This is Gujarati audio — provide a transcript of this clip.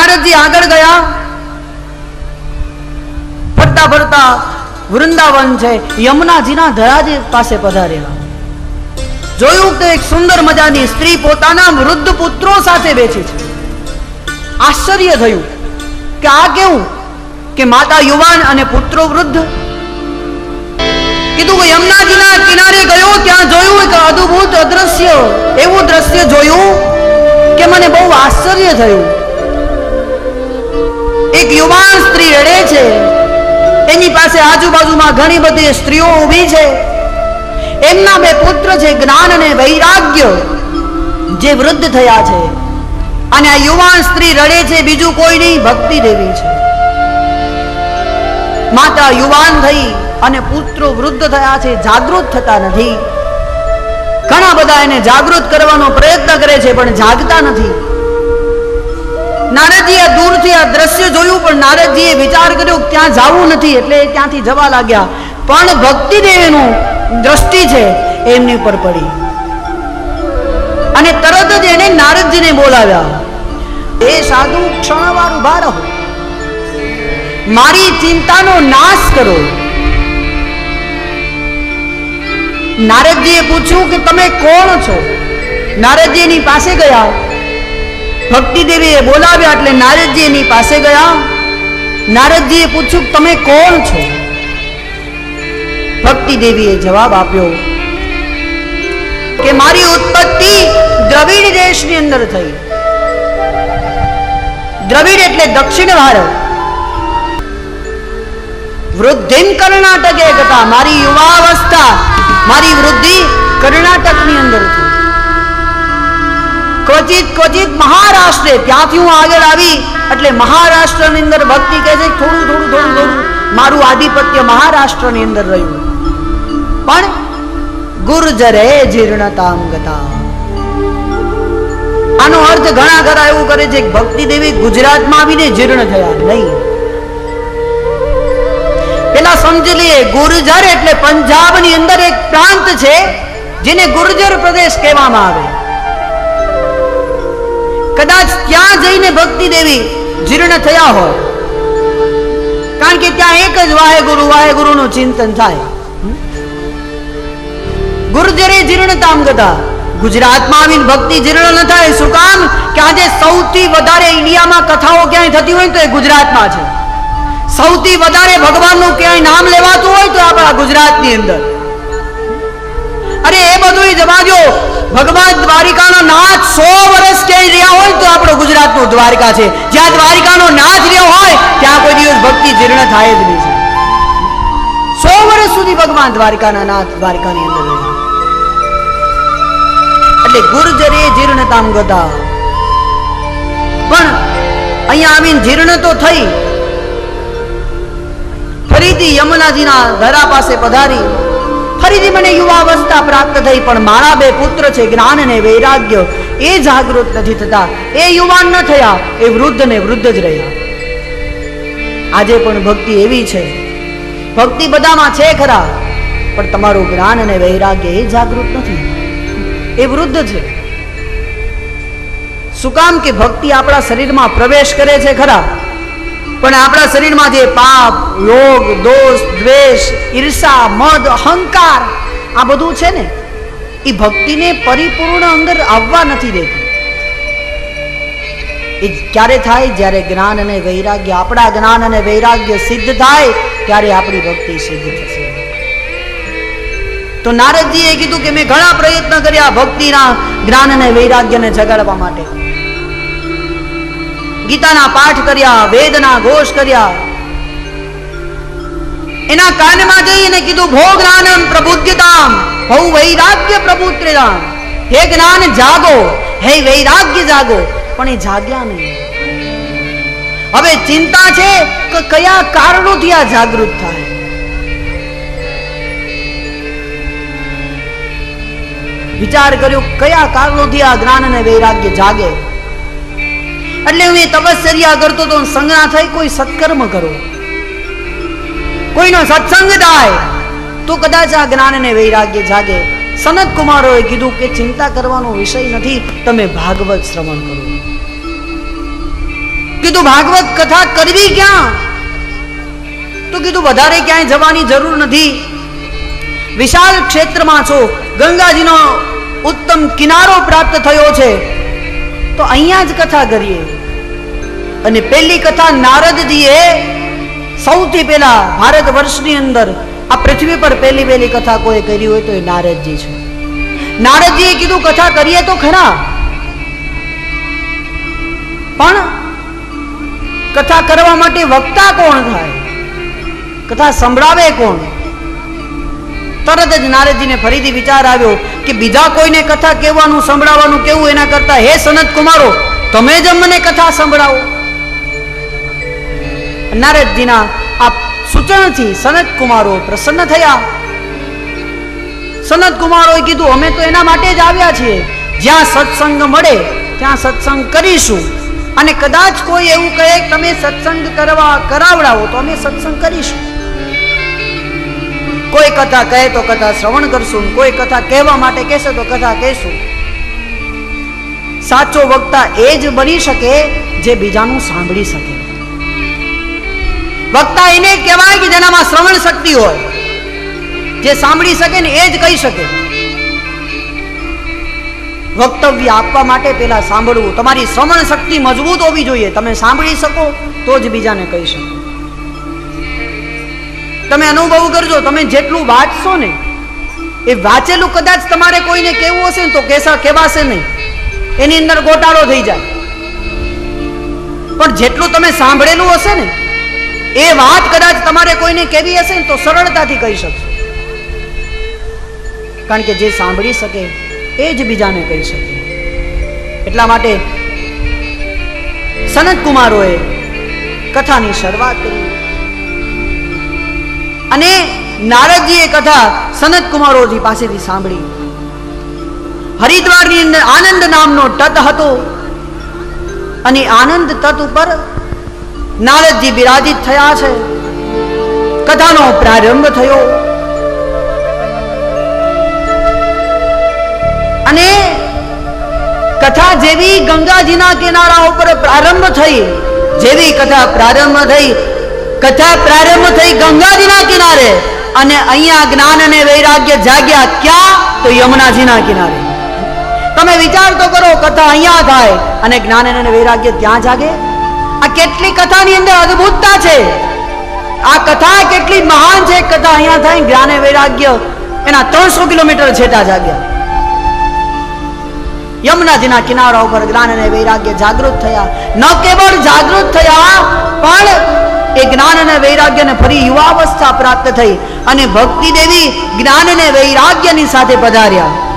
નારદજી આગળ ગયા. ફરતા ફરતા વૃંદાવન છે, યમુનાજીના ધરાજી પાસે પધાર્યા. જોયું કે એક સુંદર મજાની સ્ત્રી પોતાના વૃદ્ધ પુત્રો સાથે બેઠી છે. આશ્ચર્ય થયું કે આ કેવું? કે માતા યુવાન અને પુત્રો વૃદ્ધ? કીધું કે યમુનાજીના કિનારે ગયો, ત્યાં જોયું એક અદ્ભુત અદ્રશ્ય, એવું દ્રશ્ય જોયું કે મને બહુ આશ્ચર્ય થયું. એક યુવાન સ્ત્રી રડે છે. એની પાસે આજુબાજુમાં ઘણી બધી સ્ત્રીઓ ઊભી છે. એમના બે પુત્ર છે જ્ઞાન અને વૈરાગ્ય, જે વૃદ્ધ થયા છે. અને આ યુવાન સ્ત્રી રડે છે, બીજું કોઈ નહીં, ભક્તિ દેવી છે. માતા યુવાન થઈ અને પુત્રો વૃદ્ધ થયા છે, જાગૃત થતા નથી. ઘણા બધા એને જાગૃત કરવાનો પ્રયત્ન કરે છે, પણ જાગતા નથી. નારદજીએ દૂરથી આ દ્રશ્ય પણ નારદજીએ વિચાર કર્યો ત્યાં જવું નથી? એટલે ત્યાંથી જવા લાગ્યા. પણ ભક્તિ દેવીનું દ્રષ્ટિ છે એમની ઉપર પડી. અને તરત જ એને નારદજીને બોલાવ્યા. એ સાધુ, ક્ષણવાર ઊભા રહો. મારી ચિંતાનો નાશ કરો. નારદજીએ પૂછ્યું કે, તમે કોણ છો? નારદજીની પાસે ગયા. ભક્તિ દેવીએ બોલાવ્યા એટલે નારદજી એની પાસે ગયા. નારદજીએ પૂછ્યું, તમે કોણ છો? ભક્તિ દેવીએ જવાબ આપ્યો, કે મારી ઉત્પત્તિ દ્રવિડ દેશની અંદર થઈ. દ્રવિડ એટલે દક્ષિણ ભારત. વૃદ્ધિ કર્ણાટકે ગતા મારી યુવાવસ્થા, મારી વૃદ્ધિ કર્ણાટકની અંદર થઈ. ક્વચિત ક્વચિત મહારાષ્ટ્રે ત્યાંથી હું આગળ આવી એટલે મહારાષ્ટ્રની અંદર ભક્તિ કહે છે, થોડું થોડું થોડું થોડું. મારું આધિપત્ય મહારાષ્ટ્રની અંદર રહ્યું. પણ ગુર્જરે જીર્ણતામ ગતા આનો અર્થ ઘણા ઘણા એવું કરે છે ભક્તિ દેવી ગુજરાતમાં આવીને જીર્ણ થયા નહીં. પેલા સમજી લઈએ, ગુર્જર એટલે પંજાબની અંદર એક પ્રાંત છે, જેને ગુર્જર પ્રદેશ કહેવામાં આવે. કદાચ ત્યાં જઈને ભક્તિ દેવી જીર્ણ થયા હોય. કારણ કે ત્યાં એક જ વાહેગુરુ, વાહેગુરુનું ચિંતન થાય. ગુર્જરે જીર્ણતામ ગતા ગુજરાતમાં આવીને ભક્તિ જીર્ણ ન થાય, શું કામ? કે આજે સૌથી વધારે ઇન્ડિયામાં કથાઓ ક્યાંય થતી હોય તો એ ગુજરાતમાં છે. સૌથી વધારે ભગવાનનું ક્યાંય નામ લેવાતું હોય તો આપણા ગુજરાતની અંદર. અરે એ બધું જવા દો ભગવાન દ્વારિકાનો નાથ સો વર્ષ ક્યાંય રહ્યા હોય તો આપણો ગુજરાતનું દ્વારકા છે. જ્યાં દ્વારિકાનો નાથ રહ્યો હોય, ત્યાં કોઈ દિવસ ભક્તિ જીર્ણ થાય જ નહીં. સો વર્ષ સુધી ભગવાન દ્વારિકાના નાથ દ્વારિકાની અંદર એટલે ગુર્જરે જીર્ણતામ ગતા પણ અહીંયા આવીને જીર્ણ તો થઈ. ફરીથી યમુનાજીના ધરા પાસે પધારી. ફરીથી મને યુવાવસ્થા પ્રાપ્ત થઈ, પણ મારા બે પુત્ર છે, જ્ઞાન અને વૈરાગ્ય, એ જાગૃત નથી થતા. એ યુવાન ન થયા, એ વૃદ્ધ ને વૃદ્ધ જ રહ્યા. આજે પણ ભક્તિ એવી છે. ભક્તિ બધામાં છે ખરા, પણ તમારું જ્ઞાન અને વૈરાગ્ય એ જાગૃત નથી. એ વૃદ્ધ છે. શું કામ કે ભક્તિ આપણા શરીરમાં પ્રવેશ કરે છે ખરા? પણ આપણા શરીરમાં જે પાપ, લોભ, દોષ, દ્વેષ, ઈર્ષા, મદ, અહંકાર, આ બધું છે ને, એ ભક્તિને પરિપૂર્ણ અંદર આવવા નથી દેતું. એ ક્યારે થાય? જ્યારે જ્ઞાન અને વૈરાગ્ય, આપણા જ્ઞાન અને વૈરાગ્ય સિદ્ધ થાય, ત્યારે આપણી ભક્તિ સિદ્ધ થશે. તો નારદજીએ કીધું કે મેં ઘણા પ્રયત્ન કર્યા ભક્તિના જ્ઞાન અને વૈરાગ્યને જગાડવા માટે. ગીતાના પાઠ કર્યા, વેદના ઘોષ કર્યા. એના કાનમાં જઈને કીધું ભોગ જ્ઞાનમ પ્રબુદ્ધતામ ભૌ વૈરાગ્ય પ્રબુદ્ધતામ હે જ્ઞાન, જાગો. હે વૈરાગ્ય, જાગો. પણ એ જાગ્યા નહીં. હવે ચિંતા છે કે કયા કારણોથી આ જાગૃત થાય. વિચાર કર્યો, કયા કારણોથી આ જ્ઞાન અને વૈરાગ્ય જાગે? એટલે હું એ તપશ્ચર્યા કરતો તો સંજ્ઞા થઈ, કોઈ સત્કર્મ કરો. કોઈનો સત્સંગ થાય, તો કદાચ આ જ્ઞાન અને વૈરાગ્ય જાગે. સનત કુમારોએ કીધું કે ચિંતા કરવાનો વિષય નથી, તમે ભાગવત શ્રવણ કરો. કીધું, ભાગવત કથા કરવી ક્યાં? તો કીધું, વધારે ક્યાંય જવાની જરૂર નથી. વિશાળ ક્ષેત્રમાં છો. ગંગાજીનો ઉત્તમ કિનારો પ્રાપ્ત થયો છે. તો અહીંયા જ કથા કરીએ. અને પહેલી કથા નારદજીએ સૌથી પહેલા ભારત વર્ષની અંદર આ પૃથ્વી પર પહેલી પહેલી કથા કોઈ કરી હોય તો એ નારદજી છે. નારદજીએ કીધું કથા કરીએ તો ખરા. પણ કથા કરવા માટે વક્તા કોણ થાય? કથા સંભળાવે કોણ? તરત જ નારદજીને ફરીથી વિચાર આવ્યો કે બીજા કોઈને કથા કહેવાનું, સંભળાવવાનું કેવું એના કરતા, હે સનત કુમારો, તમે જ મને કથા સંભળાવો. નારદજીના આ સૂચનથી સનત કુમારો પ્રસન્ન થયા. સનત કુમારોએ કીધું, અમે તો એના માટે જ આવ્યા છીએ. જ્યાં સત્સંગ મળે, ત્યાં સત્સંગ કરીશું. અને કદાચ કોઈ એવું કહે, તમે સત્સંગ કરવા કરાવડાવો, તો અમે સત્સંગ કરીશું. કોઈ કથા કહે તો કથા શ્રવણ કરશું કોઈ કથા કહેવા માટે કહેશે તો કથા કહેશું. સાચો વક્તા એ જ બની શકે જે બીજાનું સાંભળી શકે. વક્તા એને કહેવાય કે જેનામાં શ્રવણ શક્તિ હોય. જે સાંભળી શકે ને એ જ કહી શકે. વક્તવ્ય આપવા માટે પેલા સાંભળવું. તમારી શ્રવણ શક્તિ મજબૂત હોવી જોઈએ. તમે સાંભળી શકો તો જ બીજાને કહી શકો. તમે અનુભવ કરજો, તમે જેટલું વાંચશો ને, એ વાંચેલું કદાચ તમારે કોઈને કેવું હશે ને તો કેસા કહેવાશે નહીં. એની અંદર ગોટાળો થઈ જાય. પણ જેટલું તમે સાંભળેલું હશે ને, એ વાત કદાચ તમારે કોઈને કેવી હશે ને તો સરળતાથી કહી શકશો. કારણ કે જે સાંભળી શકે, એ જ બીજાને કહી શકે. એટલા માટે સનત કુમારોએ કથાની શરૂઆત કરી. અને નારદજીએ કથા સનત કુમારોજી પાસેથી સાંભળી. હરિદ્વારની અંદર આનંદ નામનો તટ હતો અને આનંદ તટ ઉપર નારદજી બિરાજિત થયા છે. કથાનો પ્રારંભ થયો. અને કથા જેવી ગંગાજીના કિનારા ઉપર પ્રારંભ થઈ, જેવી કથા પ્રારંભ થઈ કથા પ્રારંભ થઈ ગંગાજીના કિનારે અને અહીંયા જ્ઞાન અને વૈરાગ્ય જાગ્યા ક્યાં? તો યમુનાજીના કિનારે. તમે વિચાર તો કરો, કથા અહીંયા થાય અને જ્ઞાન અને વૈરાગ્ય ત્યાં જાગે? આ કેટલી કથાની અંદર અદ્ભુતતા છે? આ કથા કેટલી મહાન છે? કથા અહીંયા થાય, જ્ઞાન વૈરાગ્ય એના ત્રણસો કિલોમીટર છેટા જાગ્યા. યમુનાજીના કિનારા ઉપર જ્ઞાન અને વૈરાગ્ય જાગૃત થયા. ન કેવળ જાગૃત થયા, પણ એ જ્ઞાન અને વૈરાગ્યને ફરી યુવાવસ્થા પ્રાપ્ત થઈ અને ભક્તિ દેવી જ્ઞાન અને વૈરાગ્યની સાથે પધાર્યા.